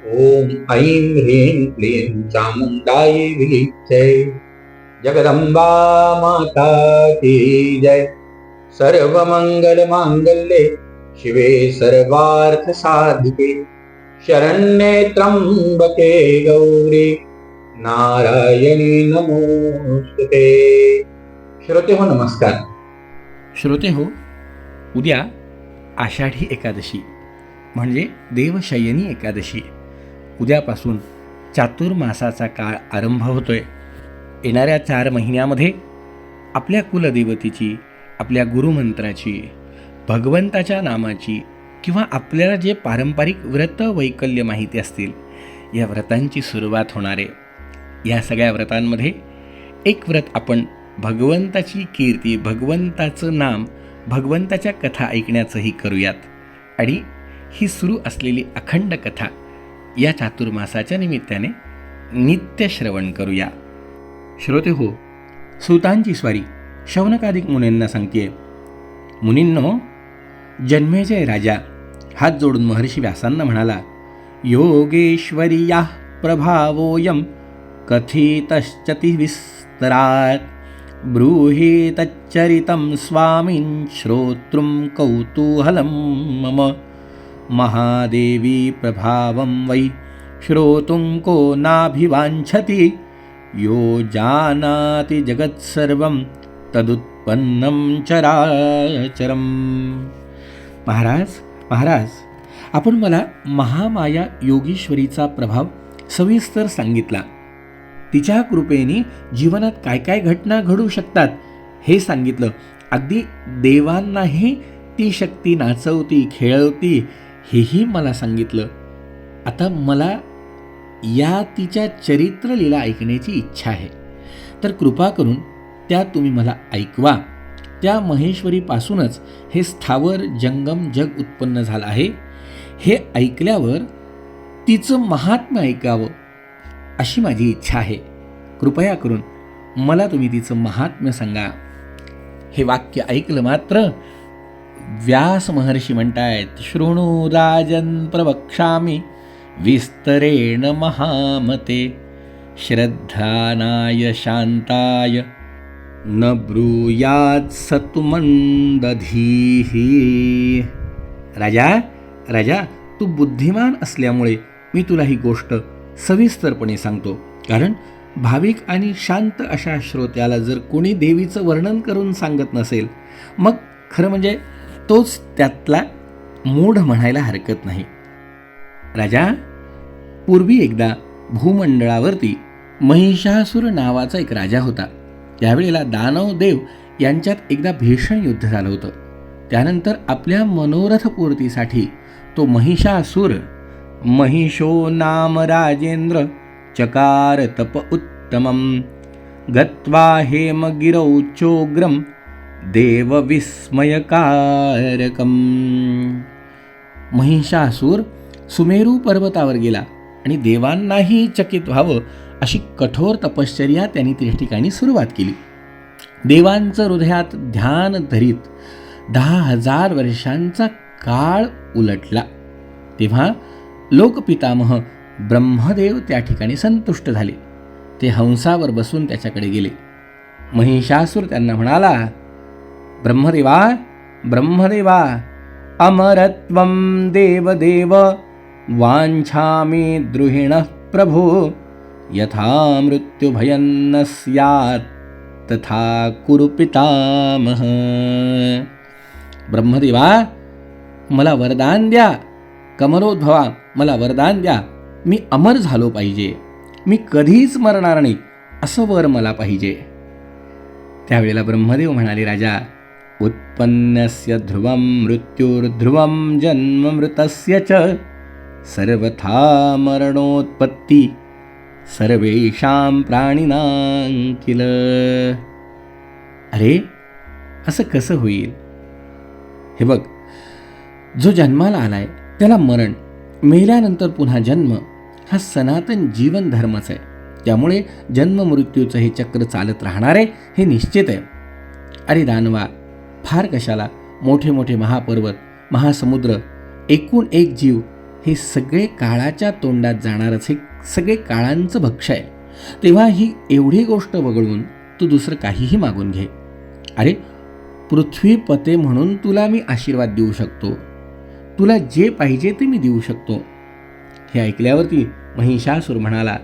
ॐ ऐं ह्रीं क्लीं चामुण्डायै विच्चे जगदंबा माता की जय। सर्वमङ्गलमाङ्गल्ये शिवे सर्वार्थ साधिके शरण्ये त्र्यंबके गौरी नारायणी नमोस्तुते। श्रोते हो नमस्कार। श्रोते हो उद्या आषाढी एकादशी म्हणजे देवशयनी एकादशी. उद्यापासून चातुर्मासाचा काळ आरंभ होतोय. येणाऱ्या चार महिन्यामध्ये आपल्या कुलदेवतेची आपल्या गुरुमंत्राची भगवंताच्या नामाची किंवा आपल्याला जे पारंपरिक व्रत वैकल्य माहिती असतील या व्रतांची सुरुवात होणार. आहे या सगळ्या व्रतांमध्ये एक व्रत आपण भगवंताची कीर्ती भगवंताचं नाम भगवंताच्या कथा ऐकण्याचंही करूयात. आणि ही सुरू असलेली अखंड कथा या चातुर्मासाच्या निमित्ताने नित्य श्रवण करूया. श्रोते हो सुतांची स्वारी शौनकादिक मुनींना सांगते मुनींनो जन्मेजय राजा हात जोडून महर्षी व्यासांना म्हणाला योगेश्वरी या प्रभावोयम कथितश्चति विस्तरात् ब्रूहि तच्चरितं स्वामिन् श्रोतृं कौतूहलं मम। महादेवी प्रभावं वै श्रोतुं को नाभिवाञ्छति। यो जानाति जगत्सर्वं तदुत्पन्नं चराचरम्। महाराज महाराज आपण मला महामाया योगीश्वरीचा प्रभाव सविस्तर सांगितला. तिच्या कृपेने जीवनात काय काय घटना घडू शकतात हे सांगितलं. अगदी देवांनाही ती शक्ती नाचवती खेळवती हेही मला सांगितलं. आता मला या तिच्या चरित्र लीला ऐकण्याची इच्छा आहे. तर कृपा करून त्या तुम्ही मला ऐकवा. त्या महेश्वरीपासूनच हे स्थावर जंगम जग उत्पन्न झालं आहे. हे ऐकल्यावर तिचं महात्म्य ऐकावं अशी माझी इच्छा आहे. कृपया करून मला तुम्ही तिचं महात्म्य सांगा. हे वाक्य ऐकलं मात्र व्यास महर्षी म्हणतायत शृणू राजन प्रवक्षामी विस्तरेण महामते श्रद्धानाय शांताय न ब्रूयात सतुमंदधीही राजा राजा तू बुद्धिमान असल्यामुळे मी तुला ही गोष्ट सविस्तरपणे सांगतो. कारण भाविक आणि शांत अशा श्रोत्याला जर कोणी देवीचं वर्णन करून सांगत नसेल मग खरं म्हणजे तोच त्यातला मूढ म्हणायला हरकत नाही. राजा पूर्वी एकदा भूमंडळावरती महिषासूर नावाचा एक राजा होता. त्यावेळेला दानव देव यांच्यात एकदा भीषण युद्ध झालं होतं. त्यानंतर आपल्या मनोरथपूर्तीसाठी तो महिषासूर महिषो नाम राजेंद्र चकार तप उत्तमं गत्वा हेमगिरौ चोग्रम देवविस्मयकारकम। महिषासूर सुमेरू पर्वतावर गेला आणि देवांनाही चकित व्हावं अशी कठोर तपश्चर्या त्यांनी त्या ठिकाणी सुरुवात केली. देवांचं हृदयात ध्यान धरीत दहा हजार वर्षांचा काळ उलटला. तेव्हा लोकपितामह ब्रह्मदेव त्या ठिकाणी संतुष्ट झाले. ते हंसावर बसून त्याच्याकडे गेले. महिषासूर त्यांना म्हणाला ब्रह्मदेवा ब्रह्मदेवा अमरत्वं देवदेव वाञ्छामि द्रुहिणः प्रभो यथा मृत्युभयन्न स्यात् तथा कुरु पितामह। ब्रह्मदेवा मला वरदान द्या। कमरोद्भवा मला वरदान द्या। मी अमर झालो पाहिजे। मी कधीच मरणार नाही असं वर मला पाहिजे। त्यावेळेला ब्रह्मदेव म्हणाले राजा उत्पन्नस्य ध्रुवं मृत्युर्ध्रुवं जन्म मृतस्य च सर्वथा मरणोत्पत्ती सर्वेषां प्राणिनां किल। अरे असं कसं होईल? हे बघ जो जन्माला आलाय त्याला मरण मेल्यानंतर पुन्हा जन्म हा सनातन जीवन धर्मच आहे. त्यामुळे जन्म मृत्यूचं हे चक्र चालत राहणार आहे हे निश्चित आहे. अरे दानवा फार कशाला मोठे मोठे महापर्वत महासमुद्र एकूण एक जीव हे सगळे काळाच्या तोंडात जाणारच हे सगळे काळांचं भक्ष आहे. तेव्हा ही एवढी गोष्ट वगळून तू दुसरं काहीही मागून घे. अरे पृथ्वीपते म्हणून तुला मी आशीर्वाद देऊ शकतो. तुला जे पाहिजे ते मी देऊ शकतो. हे ऐकल्यावरती महिषासूर म्हणाला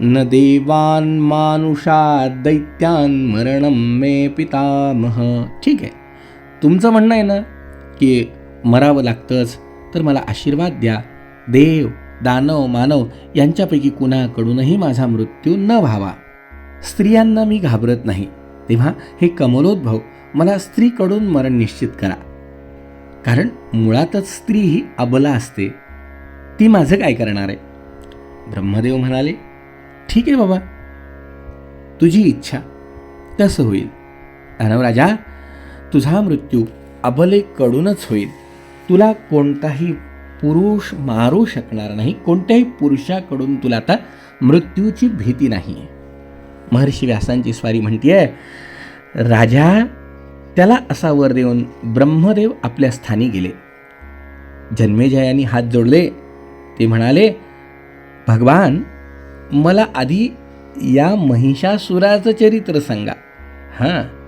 न देवान मानुषा दैत्यान मरणम मे पितामह. ठीक आहे. तुमचं म्हणणं आहे ना की मरावं लागतंच तर मला आशीर्वाद द्या. देव दानव मानव यांच्यापैकी कुणाकडूनही माझा मृत्यू न व्हावा. स्त्रियांना मी घाबरत नाही. तेव्हा हे कमलोद्भव मला स्त्रीकडून मरण निश्चित करा. कारण मुळातच स्त्री ही अबला असते. ती माझं काय करणार आहे? ब्रह्मदेव म्हणाले ठीक आहे बाबा. तुझी इच्छा. तसं होईल. दानवराजा तुझा मृत्यू अबलेकडूनच होईल. तुला कोणताही पुरुष मारू शकणार नाही. कोणत्याही पुरुषाकडून तुला आता मृत्यूची भीती नाही. महर्षी व्यासांची स्वारी म्हणतीये राजा त्याला असा वर देऊन ब्रह्मदेव आपल्या स्थानी गेले. जन्मेजयानी हात जोडले. ते म्हणाले भगवान मला आधी या महिषासुराचं चरित्र सांगा. हां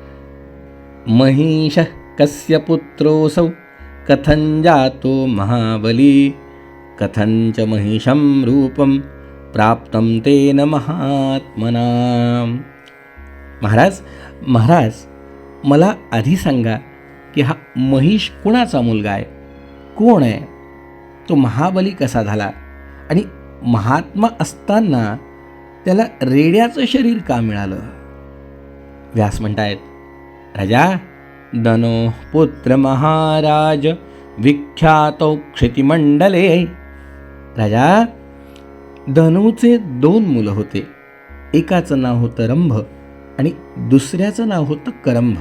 महिषः कस्य पुत्रोऽसौ? कथं जातो महाबली? कथंच महिषं रूपं प्राप्तं तेन महात्मना? महाराज महाराज मला आधी सांगा की हा महिष कुणाचा मुलगा आहे? कोण आहे? तो महाबली कसा झाला? आणि महात्मा असताना त्याला रेड्याचं शरीर का मिळालं? व्यास म्हणतायत राजा? दनो पुत्र महाराज विख्यातो क्षितिमंडले. राजा धनूचे दोन मुलं होते. एकाचं नाव होतं रंभ आणि दुसऱ्याचं नाव होतं करंभ.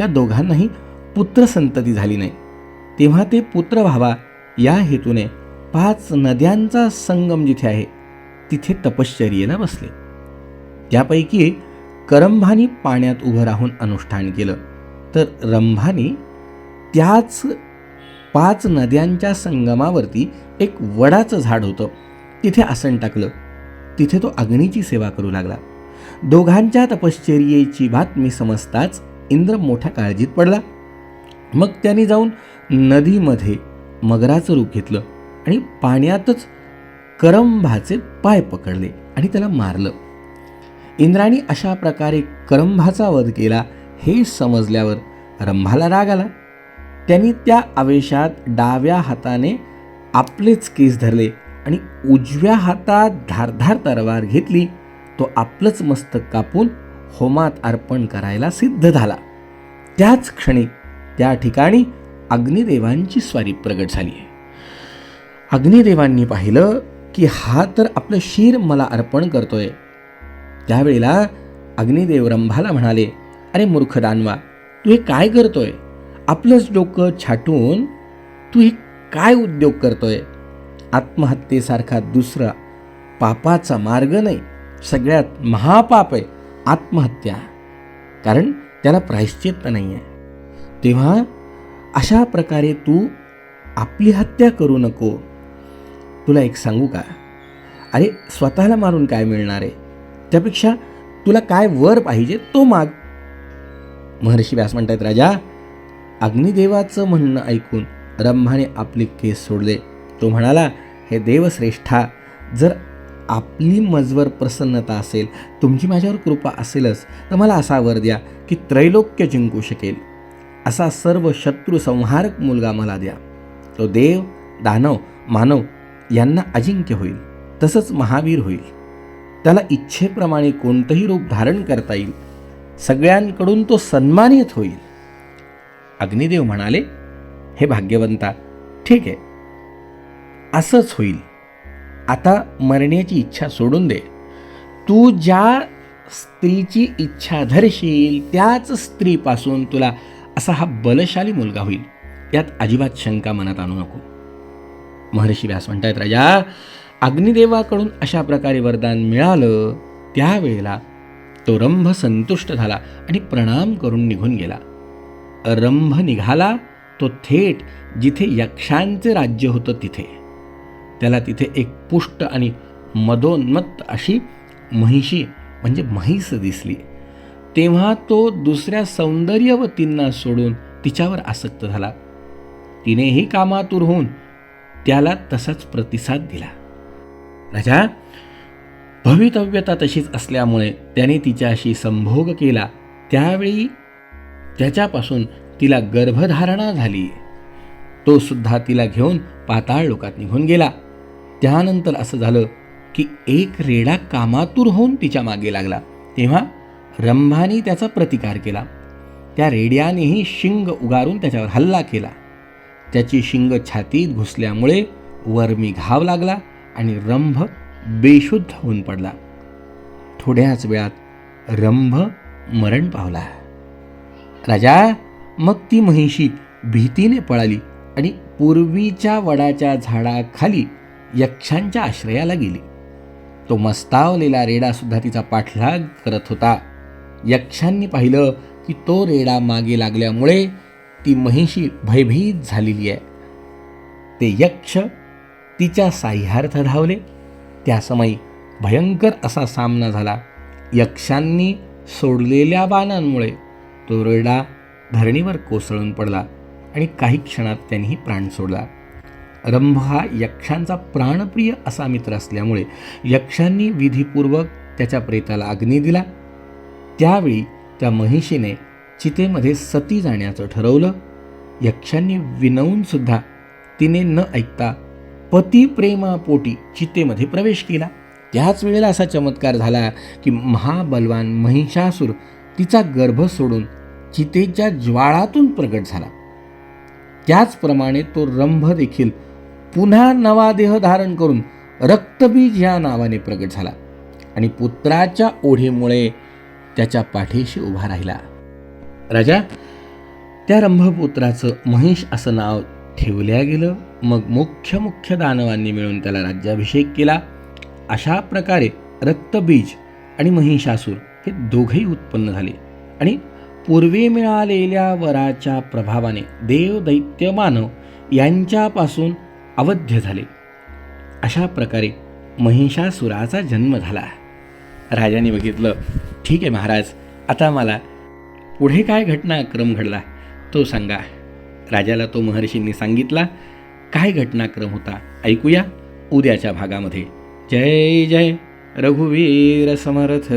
या दोघांनाही पुत्रसंतती झाली नाही. तेव्हा ते पुत्र व्हावा या हेतूने पाच नद्यांचा संगम जिथे आहे तिथे तपश्चर्येला बसले. त्यापैकी करंभानी पाण्यात उभं राहून अनुष्ठान केलं. तर रंभानी त्याच पाच नद्यांच्या संगमावरती एक वडाचं झाड होतं. तिथे आसन टाकलं. तिथे तो अग्नीची सेवा करू लागला. दोघांच्या तपश्चर्येची बातमी समजताच इंद्र मोठ्या काळजीत पडला. मग त्यांनी जाऊन नदीमध्ये मगराचं रूप घेतलं आणि पाण्यातच करंभाचे पाय पकडले आणि त्याला मारलं. इंद्राणी अशा प्रकारे करंभाचा वध केला हे समजल्यावर रंभाला राग आला. त्यांनी त्या आवेशात डाव्या हाताने आपलेच केस धरले आणि उजव्या हातात धारधार तलवार घेतली. तो आपलंच मस्तक कापून होमात अर्पण करायला सिद्ध झाला. त्याच क्षणी त्या ठिकाणी अग्निदेवांची स्वारी प्रगट झाली अग्निदेवांनी पाहिलं की हा तर आपलं शिर मला अर्पण करतोय. त्यावेळेला अग्निदेव रंभाला म्हणाले अरे मूर्ख दानवा तू हे काय करतोय? आपलंच डोकं छाटून तू हे काय उद्योग करतोय? आत्महत्येसारखा दुसरा पापाचा मार्ग नाही सगळ्यात महापाप आहे आत्महत्या. कारण त्याला प्रायश्चित्त नाही आहे तेव्हा अशा प्रकारे तू आपली हत्या करू नको. तुला एक सांगू का? अरे स्वतःला मारून काय मिळणार आहे? त्यापेक्षा तुला काय वर पाहिजे तो माग. महर्षी व्यास म्हणतायत राजा अग्निदेवाचं म्हणणं ऐकून रंभाने आपले केस सोडले. तो म्हणाला हे देवश्रेष्ठा जर आपली मजवर प्रसन्नता असेल तुमची माझ्यावर कृपा असेलच तर मला असा वर द्या की त्रैलोक्य जिंकू शकेल. असा सर्व शत्रू संहारक मुलगा मला द्या. तो देव दानव मानव यांना अजिंक्य होईल तसंच महावीर होईल. त्याला इच्छेप्रमाणे कोणतंही रूप धारण करता येईल. सगळ्यांकडून तो सन्मानित होईल. अग्निदेव म्हणाले हे भाग्यवंता ठीक आहे. असंच होईल. आता मरण्याची इच्छा सोडून दे. तू ज्या स्त्रीची इच्छा धरशील त्याच स्त्रीपासून तुला असा हा बलशाली मुलगा होईल. यात अजिबात शंका मनात आणू नको. महर्षी व्यास म्हणतायत राजा अग्निदेवाकडून अशा प्रकारे वरदान मिळालं त्यावेळेला तो रंभ संतुष्ट झाला आणि प्रणाम करून निघून गेला. रंभ निघाला तो थेट जिथे यक्षांचे राज्य होतं तिथे. त्याला तिथे एक पुष्ट आणि मदोन्मत्त अशी म्हैशी म्हणजे म्हैस दिसली. तेव्हा तो दुसऱ्या सौंदर्यवतींना सोडून तिच्यावर आसक्त झाला. तिनेही कामातूर होऊन त्याला तसाच प्रतिसाद दिला. राजा भवितव्यता तशीच असल्यामुळे त्याने तिच्याशी संभोग केला. त्यावेळी त्याच्यापासून तिला गर्भधारणा झाली. तो सुद्धा तिला घेऊन पाताळ लोकात निघून गेला. त्यानंतर असं झालं की एक रेडा कामातूर होऊन तिच्यामागे लागला. तेव्हा रंभाने त्याचा प्रतिकार केला. त्या रेड्यानेही शिंग उगारून त्याच्यावर हल्ला केला. त्याची शिंग छातीत घुसल्यामुळे वर्मी घाव लागला. आणि रंभ बेशुद्ध होऊन पडला. थोड्याच वेळात रंभ मरण पावला. राजा मग ती महिषी भीतीने पळाली आणि पूर्वीच्या वडाच्या झाडाखाली यक्षांच्या आश्रयाला गेली. तो मस्तावलेला रेडा सुद्धा तिचा पाठलाग करत होता. यक्षांनी पाहिलं की तो रेडा मागे लागल्यामुळे ती महिषी भयभीत झालेली आहे. ते यक्ष तिच्या साह्यार्थ धावले. त्या समयी भयंकर असा सामना झाला. यक्षांनी सोडलेल्या बाणांमुळे तो रेडा धरणीवर कोसळून पडला आणि काही क्षणात त्यांनीही प्राण सोडला. रंभ हा यक्षांचा प्राणप्रिय असा मित्र असल्यामुळे यक्षांनी विधीपूर्वक त्याच्या प्रेताला अग्नी दिला. त्यावेळी त्या महिषीने चितेमध्ये सती जाण्याचं ठरवलं. यक्षांनी विनवूनसुद्धा तिने न ऐकता पती प्रेमापोटी चितेमध्ये प्रवेश केला. त्याच वेळेला असा चमत्कार झाला की महाबलवान महिषासूर तिचा गर्भ सोडून चितेच्या ज्वाळातून प्रगट झाला. त्याचप्रमाणे तो रंभ देखील पुन्हा नवा देह धारण करून रक्तबीज या नावाने प्रगट झाला आणि पुत्राच्या ओढीमुळे त्याच्या पाठीशी उभा राहिला. राजा त्या रंभपुत्राचं महिष असं नाव ठेवल्या गेलं? मग मुख्य मुख्य दानवांनी मिळून त्याला राज्याभिषेक केला. अशा प्रकारे रक्तबीज आणि महिषासूर हे दोघेही उत्पन्न झाले. आणि पूर्वी मिळालेल्या वराच्या प्रभावाने देव दैत्य मानव यांच्यापासून अवध्य झाले. अशा प्रकारे महिषासुराचा जन्म झाला. राजाने बघितलं ठीक आहे महाराज आता मला पुढे काय घटनाक्रम घडला तो सांगा. राजाला तो महर्षींनी सांगितला काय घटनाक्रम होता? ऐकूया उद्याच्या भागामध्ये. जय जय. रघुवीर समर्थ.